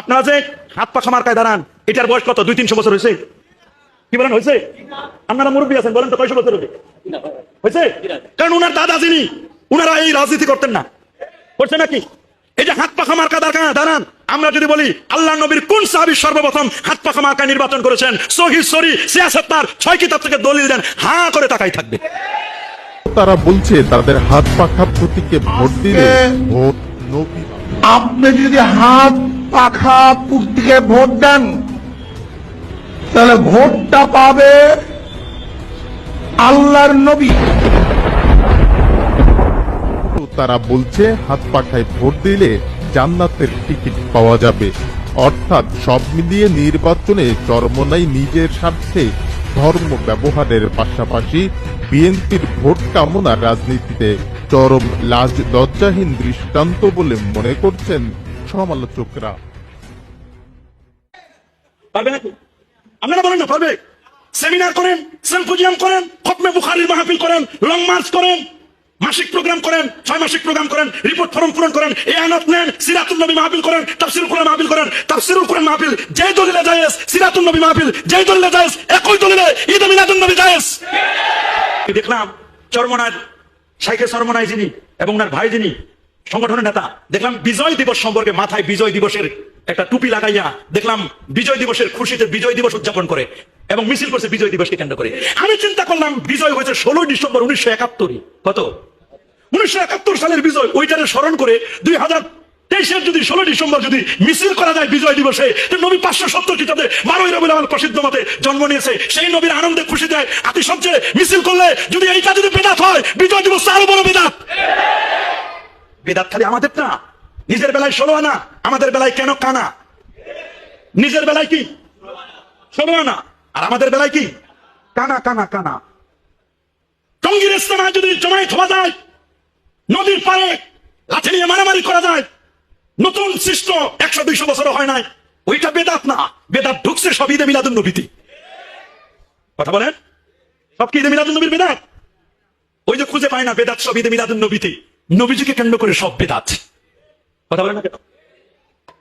আপনারা যে হাত পাখা মার্কায় দাঁড়ান, এটার বয়স কত? দুই, তিনশো বছর হয়েছে। কি বলেন, হয়েছে? আপনারা মুরব্বী আছেন, বলেন তো কয়শো বছর হবে? হয়েছে? কারণ উনার দাদা যিনি, উনারা এই রাজনীতি করতেন না। করছে নাকি? এই যে হাত পাখা মার্কা দাঁড়া দাঁড়ান। আমরা যদি বলি আল্লাহ নবীর কোন সাহাবী সর্বপ্রথম হাত পাখা মার্কা নির্বাচন করেছেন? সহি সরি সিয়াসত তার ছয় কিতাব থেকে দলিল দেন হা করে তাকাই থাকবে। তারা বলছে তাদের হাত পাখা প্রতীকে ভোট দিলে ভোট নবী আপনি যদি হাত পাখা পুর্তিকে ভোট দেন তাহলে ভোটটা পাবে আল্লাহর নবী। তারা বলছে, হাত পাখায় ভোট দিলে জান্নাতের টিকিট পাওয়া যাবে। অর্থাৎ সব মিলিয়ে নির্বাচনে চরমনাই নিজের স্বার্থে ধর্ম ব্যবহারের পাশাপাশি বিএনপির ভোট কামনা রাজনীতিতে চরম লাজ লজ্জাহীন দৃষ্টান্ত বলে মনে করছেন সমালোচকরা। আপনারা বলেন না, পারবে? সেমিনার করেন সিম্পোজিয়াম করেন, খতমে বুখারির মাহফিল করেন লং মার্চ করেন। মাসিক প্রোগ্রাম করেন, ছয় মাসিক প্রোগ্রাম করেন রিপোর্ট ফর্ম পূরণ করেন, এই আনাত নেন সিরাতুল নবী মাহফিল করেন, তাফসিরুল কোরআন মাহফিল করেন, তাফসিরুল কোরআন মাহফিল, যেই দলিলে জায়েজ সিরাতুল নবী মাহফিল, যেই দলিলে জায়েজ, একই দলিলে ঈদ মিলাদুন নবী জায়েজ। দেখলাম চরমনায়, শাইখে চরমনায় যিনি এবং ওনার ভাই যিনি, সংগঠনের নেতা, দেখলাম বিজয় দিবস সম্পর্কে মাথায় বিজয় দিবসের একটা টুপি লাগাইয়া, দেখলাম বিজয় দিবসের খুশিতে বিজয় দিবস উদযাপন করে এবং মিছিল করছে বিজয় দিবসকে কেন্দ্র করে। আমি চিন্তা করলাম, বিজয় হয়েছে ষোলোই ডিসেম্বর উনিশশো একাত্তরই, কত? উনিশশো একাত্তর সালের বিজয়, ওইটারে স্মরণ করে দুই হাজার তেইশের যদি ষোলো ডিসেম্বর যদি মিছিল করা যায় বিজয় দিবসে নবী পাঁচশো সত্তর খ্রিস্টাব্দে বারোই রবিউল আওয়াল প্রসিদ্ধ মতে জন্ম নিয়েছে। সেই নবীর আনন্দে খুশি দেয় আতিশয্যে মিছিল করলে যদি এইটা যদি বেদাত হয়, বিজয় দিবস আরও বড় বেদাত। বেদাত খালি আমাদের না। নিজের বেলায় ষোলো আনা, আমাদের বেলায় কেন কানা? নিজের বেলায় কি? ষোলো আনা। আর আমাদের বেলায় কি? কানা কানা কানা। টঙ্গির ইস্তেমায় যদি জমায়েত হওয়া যায় নদীর পারে লাঠি নিয়ে মারামারি করা যায়। নতুন সৃষ্ট একশো দুইশো বছর হয় নাই। ওইটা বেদাত না। বেদাত ঢুকছে সব ঈদে মিলাদুন নবীতে। কথা বলেন? সব কি ঈদে মিলাদুন নবীর বেদাত? ওই যে খুঁজে পায় না বেদাত সব ঈদে মিলাদুন নবীতে। নবীজিকে কেন্দ্র করে সব বেদাত। কথা বলেন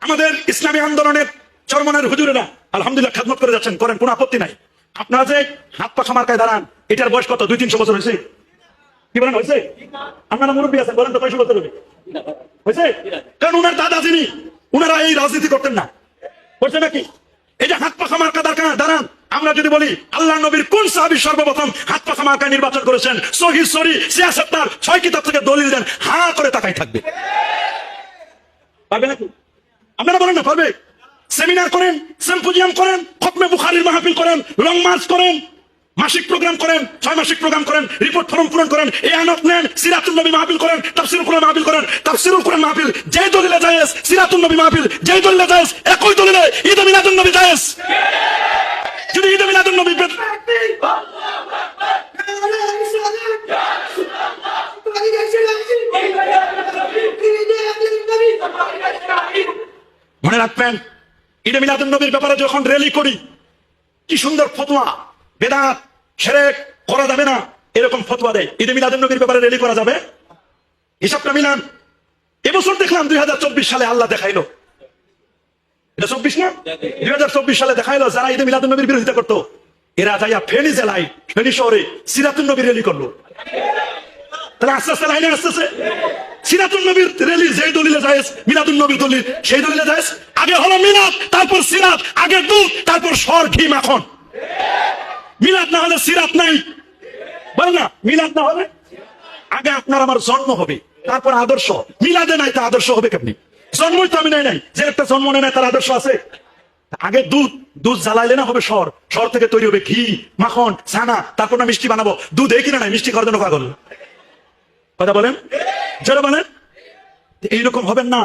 আমাদের ইসলামী আন্দোলনের চরমনের হুজুরেরা আলহামদুলিল্লাহ খাদমত করে যাচ্ছেন, করেন, কোনো আপত্তি নাই। আপনারা যে হাত পাখা মার্কায় দাঁড়ান, এটার বয়স কত? দুই তিনশো বছর হয়েছে। কি বলেন, হয়েছে? আপনারা মুরব্বী আছেন, বলেন তো কয়শো বছর হবে। হয়েছে? কারণ উনার দাদা উনারা এই রাজনীতি করতেন না। নাকি? এই যে হাত পাখা মার্কা দাঁড়ান দাঁড়ান। আমরা যদি বলি, আল্লাহ নবীর কোন সাহাবী সর্বপ্রথম হাত পাখা মার্কা নির্বাচন করেছেন? সহি সরি ছয় কিতাব থেকে দলিল দেন, হা করে তাকাই থাকবে। পারবে নাকি? আপনারা বলেন না, পারবে? সেমিনার করেন সিম্পোজিয়াম করেন, খতমে বুখারির মাহফিল করেন লং মার্চ করেন মাসিক প্রোগ্রাম করেন, ছয় মাসিক প্রোগ্রাম করেন রিপোর্ট ফর্ম পূরণ করেন, এই আনত নেন, সিরাতুল নবী মাহফিল করেন, তাফসিরুল কোরআন মাহফিল করেন, তাফসিরুল কোরআন মাহফিল, যেই দলিলে জায়েজ, সিরাতুল নবী মাহফিল, যেই দলিলে জায়েজ, একই দলিলে ঈদ মিলাদুন নবী জায়েজ। যদি ঈদ মিলাদুন নবী মনে রাখবেন, ঈদ মিলাদুন নবীর ব্যাপারে যখন র্যালি করি, কি সুন্দর ফতোয়া। বেদাত, সেরেক করা যাবে না। এরকম ফতোয়া দেয়। ঈদে মিলাদুন নবীর ব্যাপারে রেলি করা যাবে? হিসাবটা মিলান। এবছর দেখলাম দুই সালে আল্লাহ দেখাইলো। চব্বিশ দেখাইলো করল। তাহলে লাইনে নবীর দলিলে নবীর সেই দলিলে আগে হলো তারপর সিরাত, আগে দুধ, তারপর সর ঘি, মাখন। মিলাদ না হলে সিরাত নাই। বল না, মিলাদ না হলে? আগে আপনার আমার জন্ম হবে, তারপর আদর্শ। মিলাদে নাই তা আদর্শ হবে কেমনি? জন্মই তো আমি নাই নাই। যে একটা জন্ম নেয় তার আদর্শ আছে। আগে দুধ দুধ জ্বালাইলে না হবে সর। সর থেকে তৈরি হবে ঘি, মাখন, ছানা, তারপর না মিষ্টি বানাবো। দুধ এই কিনা নাই, মিষ্টি করার জন্য পাগল। কথা বলেন? যারা বলেন? এইরকম হবেন না।